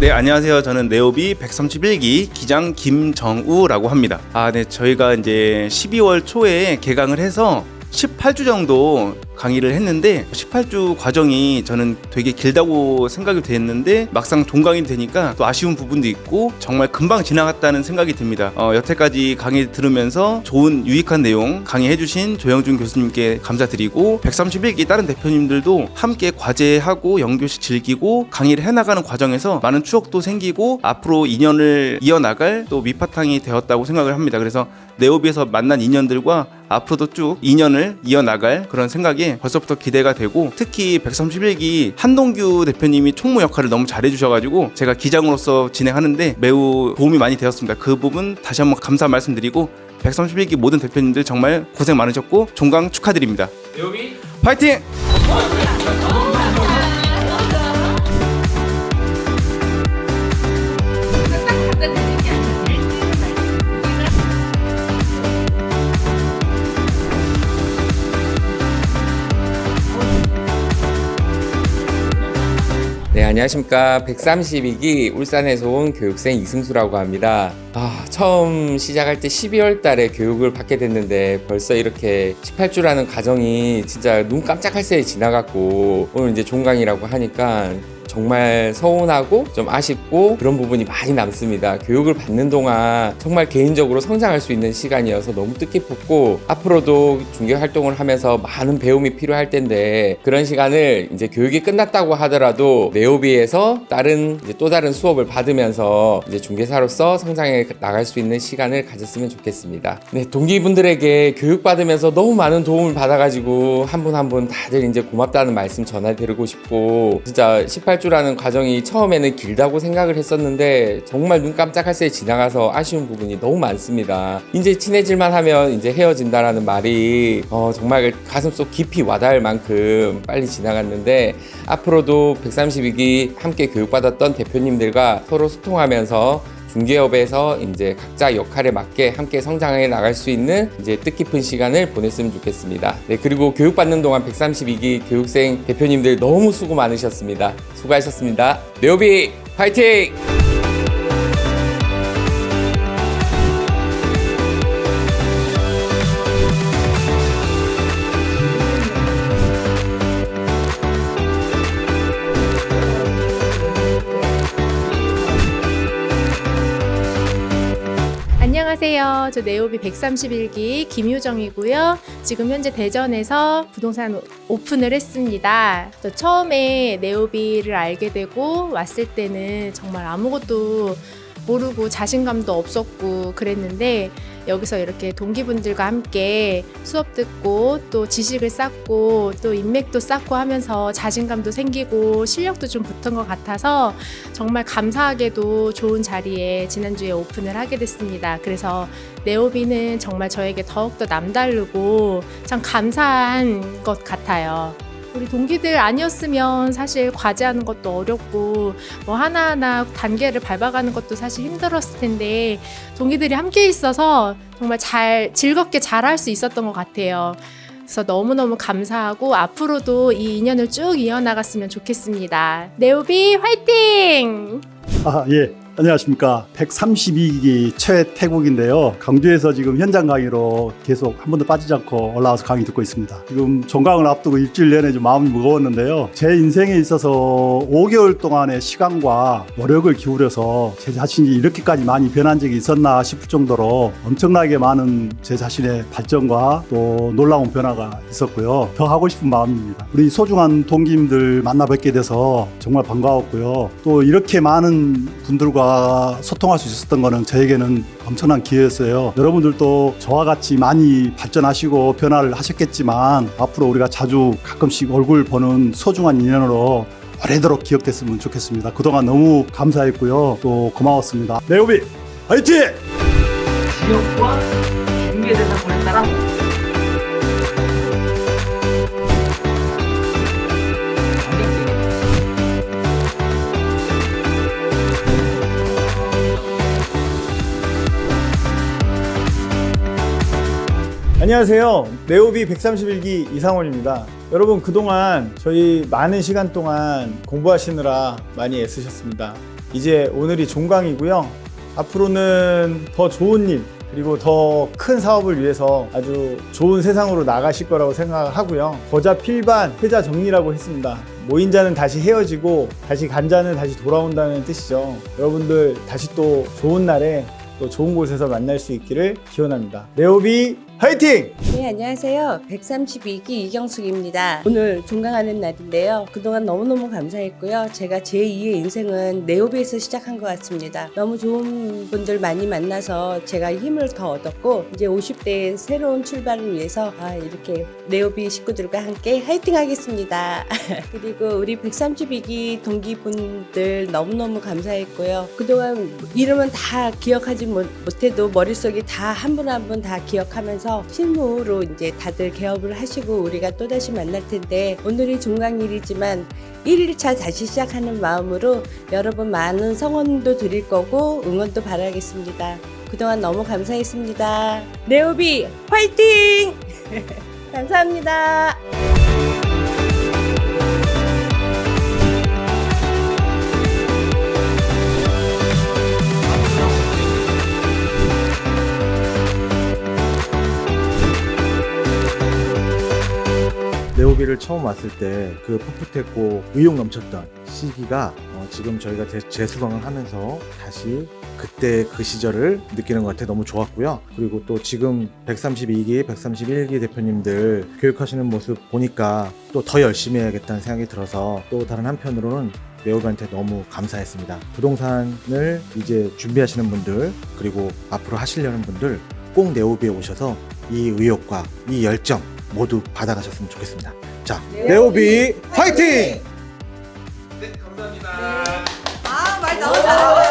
네, 안녕하세요. 저는 네오비 131기 기장 김정우라고 합니다. 아, 네, 저희가 이제 12월 초에 개강을 해서 18주 정도 강의를 했는데 18주 과정이 저는 되게 길다고 생각이 됐는데 막상 종강이 되니까 또 아쉬운 부분도 있고 정말 금방 지나갔다는 생각이 듭니다. 어, 여태까지 강의 들으면서 좋은 유익한 내용 강의해주신 조영준 교수님께 감사드리고 131기 다른 대표님들도 함께 과제하고 연교시 즐기고 강의를 해나가는 과정에서 많은 추억도 생기고 앞으로 인연을 이어나갈 또 밑바탕이 되었다고 생각을 합니다. 그래서 네오비에서 만난 인연들과 앞으로도 쭉 인연을 이어나갈 그런 생각에 벌써부터 기대가 되고 특히 131기 한동규 대표님이 총무 역할을 너무 잘해주셔가지고 제가 기장으로서 진행하는데 매우 도움이 많이 되었습니다. 그 부분 다시 한번 감사 말씀드리고 131기 모든 대표님들 정말 고생 많으셨고 종강 축하드립니다. 네오비 파이팅! 네 안녕하십니까. 132기 울산에서 온 교육생 이승수라고 합니다 아 처음 시작할 때 12월 달에 교육을 받게 됐는데 벌써 이렇게 18주라는 과정이 진짜 눈 깜짝할 새에 지나갔고 오늘 이제 종강이라고 하니까 정말 서운하고 좀 아쉽고 그런 부분이 많이 남습니다. 교육을 받는 동안 정말 개인적으로 성장할 수 있는 시간이어서 너무 뜻깊었고 앞으로도 중개 활동을 하면서 많은 배움이 필요할 텐데 그런 시간을 이제 교육이 끝났다고 하더라도 네오비에서 다른 이제 또 다른 수업을 받으면서 이제 중개사로서 성장해 나갈 수 있는 시간을 가졌으면 좋겠습니다. 네, 동기분들에게 교육 받으면서 너무 많은 도움을 받아가지고 한 분 한 분 다들 이제 고맙다는 말씀 전해드리고 싶고 진짜 18주라는 과정이 처음에는 길다고 생각을 했었는데 정말 눈 깜짝할 새에 지나가서 아쉬운 부분이 너무 많습니다. 이제 친해질만 하면 이제 헤어진다라는 말이 어, 정말 가슴 속 깊이 와닿을 만큼 빨리 지나갔는데 앞으로도 132기 함께 교육받았던 대표님들과 서로 소통하면서 중개업에서 이제 각자 역할에 맞게 함께 성장해 나갈 수 있는 이제 뜻깊은 시간을 보냈으면 좋겠습니다. 네, 그리고 교육받는 동안 132기 교육생 대표님들 너무 수고 많으셨습니다. 수고하셨습니다. 네오비 파이팅! 안녕하세요. 저 네오비 131기 김유정이고요. 지금 현재 대전에서 부동산 오픈을 했습니다. 저 처음에 네오비를 알게 되고 왔을 때는 정말 아무것도 모르고 자신감도 없었고 그랬는데 여기서 이렇게 동기분들과 함께 수업 듣고 또 지식을 쌓고 또 인맥도 쌓고 하면서 자신감도 생기고 실력도 좀 붙은 것 같아서 정말 감사하게도 좋은 자리에 지난주에 오픈을 하게 됐습니다. 그래서 네오비는 정말 저에게 더욱더 남다르고 참 감사한 것 같아요. 우리 동기들 아니었으면 사실 과제하는 것도 어렵고 뭐 하나하나 단계를 밟아가는 것도 사실 힘들었을 텐데 동기들이 함께 있어서 정말 잘 즐겁게 잘 할 수 있었던 것 같아요. 그래서 너무너무 감사하고 앞으로도 이 인연을 쭉 이어나갔으면 좋겠습니다. 네오비 화이팅! 아, 예. 안녕하십니까. 132기 최태국인데요. 강주에서 지금 현장 강의로 계속 한 번도 빠지지 않고 올라와서 강의 듣고 있습니다. 지금 종강을 앞두고 일주일 내내 좀 마음이 무거웠는데요. 제 인생에 있어서 5개월 동안의 시간과 노력을 기울여서 제 자신이 이렇게까지 많이 변한 적이 있었나 싶을 정도로 엄청나게 많은 제 자신의 발전과 또 놀라운 변화가 있었고요. 더 하고 싶은 마음입니다. 우리 소중한 동기님들 만나 뵙게 돼서 정말 반가웠고요. 또 이렇게 많은 분들과 소통할 수 있었던 거는 저에게는 엄청난 기회였어요. 여러분들도 저와 같이 많이 발전하시고 변화를 하셨겠지만 앞으로 우리가 자주 가끔씩 얼굴 보는 소중한 인연으로 오래도록 기억됐으면 좋겠습니다. 그동안 너무 감사했고요. 또 고마웠습니다. 네오비 화이팅! 지역과 걸린 사람 안녕하세요. 네오비 131기 이상원입니다. 여러분 그동안 저희 많은 시간 동안 공부하시느라 많이 애쓰셨습니다. 이제 오늘이 종강이고요. 앞으로는 더 좋은 일 그리고 더 큰 사업을 위해서 아주 좋은 세상으로 나가실 거라고 생각하고요. 거자 필반 회자 정리라고 했습니다. 모인 자는 다시 헤어지고 다시 간 자는 다시 돌아온다는 뜻이죠. 여러분들 다시 또 좋은 날에 또 좋은 곳에서 만날 수 있기를 기원합니다. 네오비 화이팅! 네, 안녕하세요. 132기 이경숙입니다. 오늘 종강하는 날인데요. 그동안 너무너무 감사했고요. 제가 제2의 인생은 네오비에서 시작한 것 같습니다. 너무 좋은 분들 많이 만나서 제가 힘을 더 얻었고, 이제 50대의 새로운 출발을 위해서 아, 이렇게 네오비 식구들과 함께 화이팅 하겠습니다. 그리고 우리 132기 동기분들 너무너무 감사했고요. 그동안 이름은 다 기억하지 못- 못해도 머릿속에 다 한 분 한 분 다 기억하면서 실무로 이제 다들 개업을 하시고 우리가 또다시 만날 텐데 오늘이 종강일이지만 1일차 다시 시작하는 마음으로 여러분 많은 성원도 드릴 거고 응원도 바라겠습니다. 그동안 너무 감사했습니다. 네오비 화이팅! 감사합니다. 네오비를 처음 왔을 때 그 풋풋했고 의욕 넘쳤던 시기가 어, 지금 저희가 재- 재수강을 하면서 다시 그때 그 시절을 느끼는 것 같아 너무 좋았고요. 그리고 또 지금 132기, 131기 대표님들 교육하시는 모습 보니까 또 더 열심히 해야겠다는 생각이 들어서 또 다른 한편으로는 네오비한테 너무 감사했습니다. 부동산을 이제 준비하시는 분들 그리고 앞으로 하시려는 분들 꼭 네오비에 오셔서 이 의욕과 이 열정 모두 받아가셨으면 좋겠습니다. 자, 네오비 화이팅! 네, 감사합니다. 아, 말 너무 잘하고